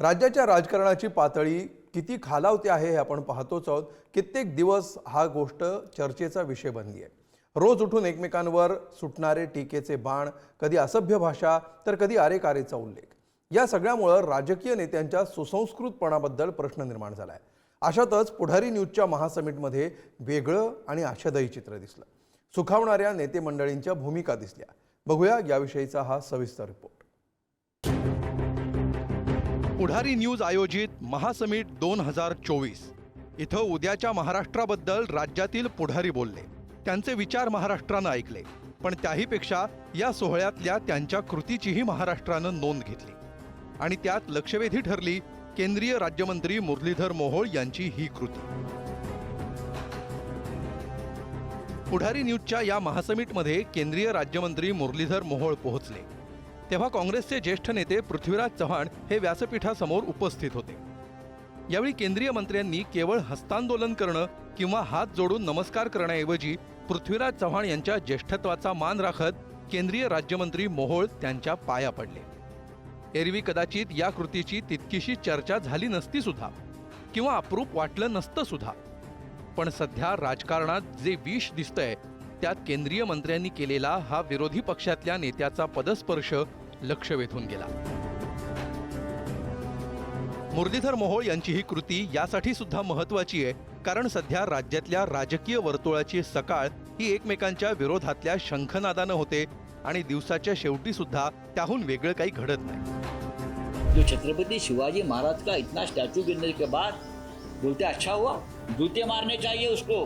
राज्याच्या राजकारणाची पातळी किती खालावते आहे हे आपण पाहतोच आहोत. कित्येक दिवस हा गोष्ट चर्चेचा विषय बनली आहे. रोज उठून एकमेकांवर सुटणारे टीकेचे बाण कधी असभ्य भाषा तर कधी आरेकारेचा उल्लेख. या सगळ्यामुळं राजकीय नेत्यांच्या सुसंस्कृतपणाबद्दल प्रश्न निर्माण झाला आहे. अशातच पुढारी न्यूजच्या महासमिटमध्ये वेगळं आणि आशादायी चित्र दिसलं. सुखावणाऱ्या नेते मंडळींच्या भूमिका दिसल्या. बघूया याविषयीचा हा सविस्तर रिपोर्ट. पुढारी न्यूज आयोजित महासमिट दोन हजार चोवीस. इथं उद्याच्या महाराष्ट्राबद्दल राज्यातील पुढारी बोलले. त्यांचे विचार महाराष्ट्रानं ऐकले पण त्याहीपेक्षा या सोहळ्यातल्या त्यांच्या कृतीचीही महाराष्ट्रानं नोंद घेतली. आणि त्यात लक्षवेधी ठरली केंद्रीय राज्यमंत्री मुरलीधर मोहोळ यांची ही कृती. पुढारी न्यूजच्या या महासमिटमध्ये केंद्रीय राज्यमंत्री मुरलीधर मोहोळ पोहोचले. तेव्हा काँग्रेसचे ज्येष्ठ नेते पृथ्वीराज चव्हाण हे व्यासपीठासमोर उपस्थित होते. यावेळी केंद्रीय मंत्र्यांनी केवळ हस्तांदोलन करणं किंवा हात जोडून नमस्कार करण्याऐवजी पृथ्वीराज चव्हाण यांच्या ज्येष्ठत्वाचा मान राखत केंद्रीय राज्यमंत्री मोहोळ त्यांच्या पाया पडले. एरवी कदाचित या कृतीची तितकीशी चर्चा झाली नसती सुद्धा किंवा अप्रूप वाटलं नसतं सुद्धा. पण सध्या राजकारणात जे विष दिसतंय त्यात केंद्रीय मंत्र्यांनी केलेला हा विरोधी पक्षातल्या नेत्याचा पदस्पर्श लक्ष वेधून गेला. मुरलीधर मोहोळ यांची ही कृती यासाठी सुद्धा महत्वाची आहे कारण सध्या राज्यातल्या राजकीय वर्तुळाची सकाळ ही एकमेकांच्या विरोधातल्या शंखनादानं होते आणि दिवसाच्या शेवटी सुद्धा त्याहून वेगळं काही घडत नाही. जो छत्रपति शिवाजी महाराज का इतना स्टैचू गिरने के बाद बोलते अच्छा हुआ जूते मारने चाहिए उसको.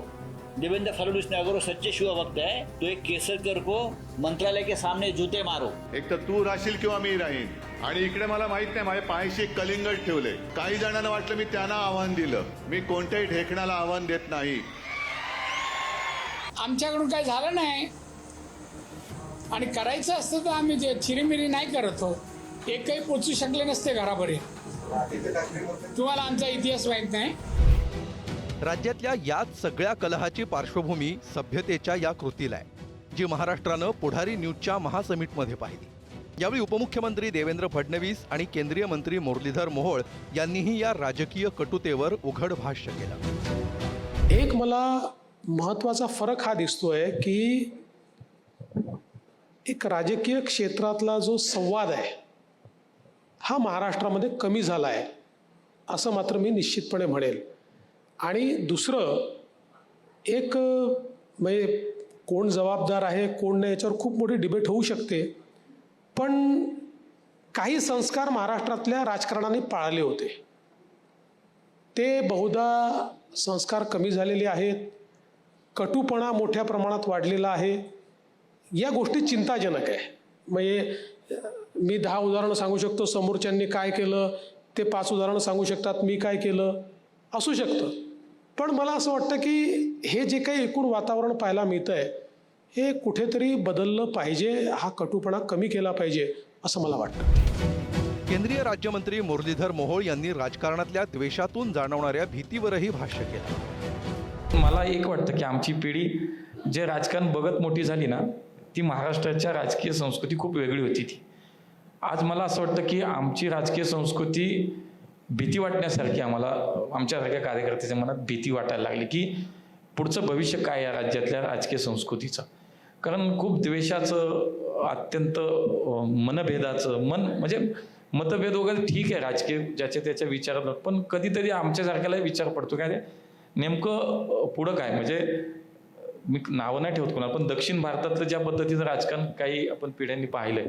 देवेंद्र फडणवीस ने अगर वो सच्चे शिवभक्त है तो एक केसरकर को मंत्रालय के सामने जूते मारो। एक तर तू राहशील किंवा मी राहीन आणि इकडे मला माहीत नाही माझ्या पायाशी कलिंगड ठेवले. काही जणांना वाटलं मी त्यांना आव्हान दिलं. मी कोणत्याही ढेकणाला आव्हान देत नाही. आमच्याकडून काही झालं नाही. आणि करायचं असतं तर आम्ही जे चिरीमिरी नाही करत हो. एकही पोचू शकले नसते घरापर्यंत तुम्हाला आमचा इतिहास माहीत नाही. राज्यातल्या याच सगळ्या कलहाची पार्श्वभूमी सभ्यतेच्या या कृतीला आहे जी महाराष्ट्रानं पुढारी न्यूजच्या महासमिटमध्ये पाहिली. यावेळी उपमुख्यमंत्री देवेंद्र फडणवीस आणि केंद्रीय मंत्री मुरलीधर मोहोळ यांनीही या राजकीय कटुतेवर उघड भाष्य केलं. एक मला महत्त्वाचा फरक हा दिसतोय की एक राजकीय क्षेत्रातला जो संवाद आहे हा महाराष्ट्रामध्ये कमी झाला आहे असं मात्र मी निश्चितपणे म्हणेल. आणि दुसरं एक म्हणजे कोण जबाबदार आहे कोण नाही याच्यावर खूप मोठी डिबेट होऊ शकते. पण काही संस्कार महाराष्ट्रातल्या राजकारणाने पाळले होते. ते बहुधा संस्कार कमी झालेले आहेत कटुपणा मोठ्या प्रमाणात वाढलेला आहे. या गोष्टी चिंताजनक आहे. म्हणजे मी दहा उदाहरणं सांगू शकतो समोरच्यांनी काय केलं ते पाच उदाहरणं सांगू शकतात मी काय केलं. असू शकतं. पण मला असं वाटतं की हे जे काही एकूण वातावरण पाहायला मिळतं आहे हे कुठेतरी बदललं पाहिजे हा कटुपणा कमी केला पाहिजे असं मला वाटतं. केंद्रीय राज्यमंत्री मुरलीधर मोहोळ यांनी राजकारणातल्या द्वेषातून जाणवणाऱ्या भीतीवरही भाष्य केलं. मला एक वाटतं की आमची पिढी जे राजकारण बघत मोठी झाली ना ती महाराष्ट्राच्या राजकीय संस्कृती खूप वेगळी होती ती. आज मला असं वाटतं की आमची राजकीय संस्कृती भीती वाटण्यासारखी आम्हाला आमच्यासारख्या कार्यकर्त्याच्या मनात भीती वाटायला लागली की पुढचं भविष्य काय या राज्यातल्या राजकीय संस्कृतीचं? कारण खूप द्वेषाचं अत्यंत मनभेदाचं मन म्हणजे मतभेद वगैरे ठीक आहे राजकीय ज्याच्या त्याच्या विचारात पण कधीतरी आमच्यासारख्याला विचार पडतो काय नेमकं पुढं काय? म्हणजे मी नावं नाही ठेवत कोणा पण दक्षिण भारतातलं ज्या पद्धतीचं राजकारण काही आपण पिढ्यांनी पाहिलंय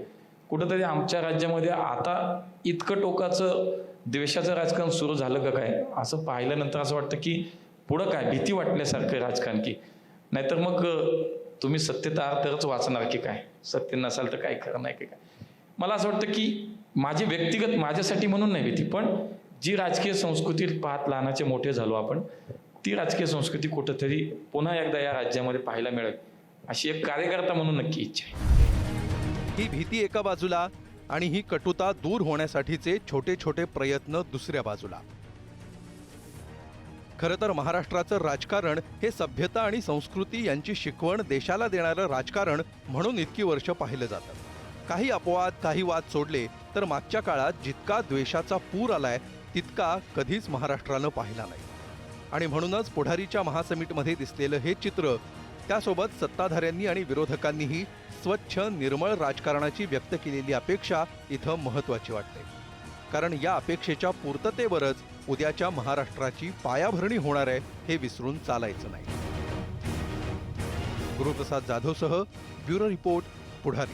कुठंतरी आमच्या राज्यामध्ये आता इतकं टोकाचं द्वेषाचं राजकारण सुरू झालं का काय? असं पाहिल्यानंतर असं वाटतं की पुढं काय? भीती वाटल्यासारखं राजकारण की. नाहीतर मग तुम्ही सत्यता तरच वाचणार की काय? सत्य नसाल तर काय खरं नाही की काय? मला असं वाटतं की माझी व्यक्तिगत माझ्यासाठी म्हणून नाही भीती पण जी राजकीय संस्कृती पाहत लहानाचे मोठे झालो आपण ती राजकीय संस्कृती कुठंतरी पुन्हा एकदा या राज्यामध्ये पाहायला मिळेल अशी एक कार्यकर्ता म्हणून नक्की इच्छा आहे. ही भीती एका बाजूला आणि ही कटुता दूर होण्यासाठीचे छोटे छोटे प्रयत्न दुसऱ्या बाजूला. खरं तर महाराष्ट्राचं राजकारण हे सभ्यता आणि संस्कृती यांची शिकवण देशाला देणारं राजकारण म्हणून इतकी वर्ष पाहिलं जातं. काही अपवाद काही वाद सोडले तर मागच्या काळात जितका द्वेषाचा पूर आलाय तितका कधीच महाराष्ट्रानं पाहिला नाही. आणि म्हणूनच पुढारीच्या महासमिटमध्ये दिसलेलं हे चित्र त्यासोबत सत्ताधाऱ्यांनी आणि विरोधकांनीही स्वच्छ निर्मळ राजकारणाची व्यक्त केलेली अपेक्षा इथं महत्त्वाची वाटते. कारण या अपेक्षेच्या पूर्ततेवरच उद्याच्या महाराष्ट्राची पायाभरणी होणार आहे हे विसरून चालायचं नाही. गुरुप्रसाद जाधवसह ब्युरो रिपोर्ट पुढारी.